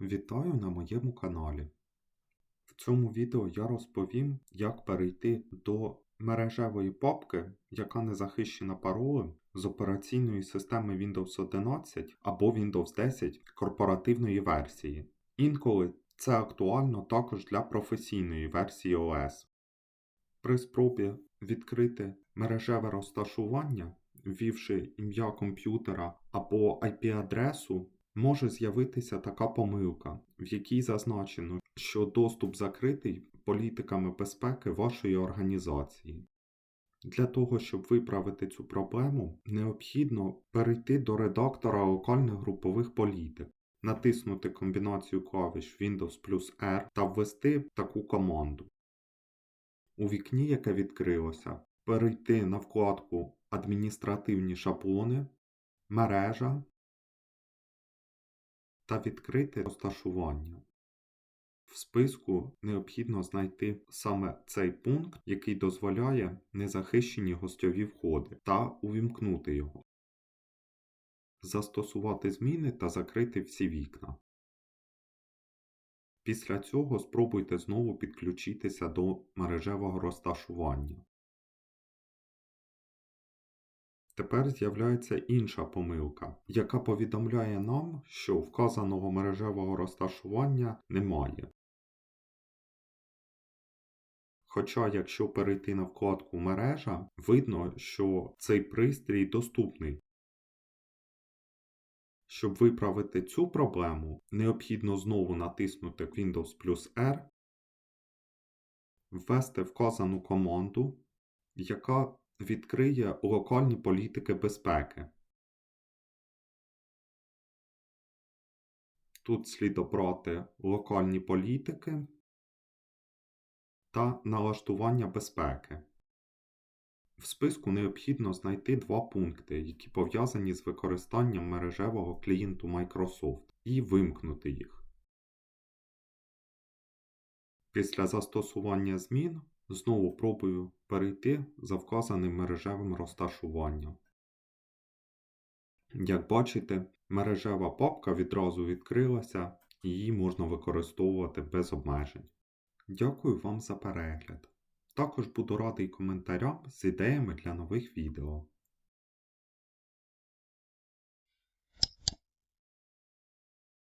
Вітаю на моєму каналі. В цьому відео я розповім, як перейти до мережевої папки, яка не захищена паролем з операційної системи Windows 11 або Windows 10 корпоративної версії. Інколи це актуально також для професійної версії OS. При спробі відкрити мережеве розташування, ввівши ім'я комп'ютера або IP-адресу, може з'явитися така помилка, в якій зазначено, що доступ закритий політиками безпеки вашої організації. Для того, щоб виправити цю проблему, необхідно перейти до редактора локальних групових політик, натиснути комбінацію клавіш Windows плюс R та ввести таку команду. У вікні, яке відкрилося, перейти на вкладку Адміністративні шаблони, мережа та відкрити розташування. В списку необхідно знайти саме цей пункт, який дозволяє незахищені гостьові входи, та увімкнути його, застосувати зміни та закрити всі вікна. Після цього спробуйте знову підключитися до мережевого розташування. Тепер з'являється інша помилка, яка повідомляє нам, що вказаного мережевого розташування немає. Хоча, якщо перейти на вкладку Мережа, видно, що цей пристрій доступний. Щоб виправити цю проблему, необхідно знову натиснути Windows плюс R, ввести вказану команду, яка відкриє локальні політики безпеки. Тут слід обрати локальні політики та налаштування безпеки. В списку необхідно знайти два пункти, які пов'язані з використанням мережевого клієнту Microsoft, і вимкнути їх. Після застосування змін знову пробую перейти за вказаним мережевим розташуванням. Як бачите, мережева папка відразу відкрилася її можна використовувати без обмежень. Дякую вам за перегляд. Також буду радий коментарям з ідеями для нових відео.